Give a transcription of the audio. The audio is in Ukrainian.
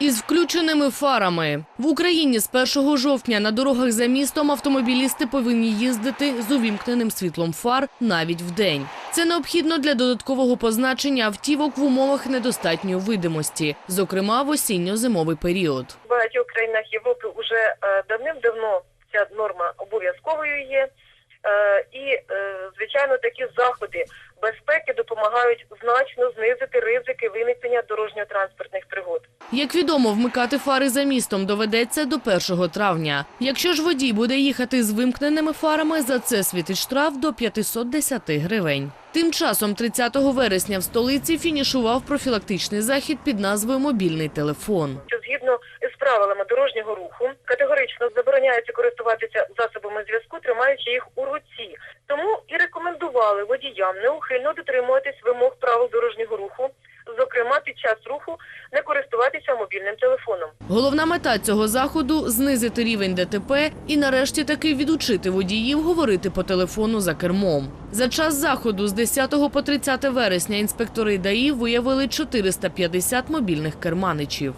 Із включеними фарами в Україні з 1 жовтня на дорогах за містом автомобілісти повинні їздити з увімкненим світлом фар навіть вдень. Це необхідно для додаткового позначення автівок в умовах недостатньої видимості, зокрема в осінньо-зимовий період. В багатьох країнах Європи вже е, давним-давно ця норма обов'язковою є. Е, І, е, звичайно, такі заходи безпеки допомагають значно знизити ризики виникнення дорожньо-транспортних пригод. Як відомо, вмикати фари за містом доведеться до 1 травня. Якщо ж водій буде їхати з вимкненими фарами, за це світить штраф до 510 гривень. Тим часом, 30 вересня в столиці фінішував профілактичний захід під назвою Мобільний телефон. згідно з правилами дорожнього руху категорично забороняється користуватися засобами зв'язку, тримаючи їх у руці. Тому і рекомендували водіям неухильно дотримуватись вимог правил дорожнього руху, зокрема під час руху не користуватися мобільним телефоном. Головна мета цього заходу знизити рівень ДТП і нарешті таки відучити водіїв говорити по телефону за кермом. За час заходу з 10 по 30 вересня інспектори ДАІ виявили 450 мобільних керманичів.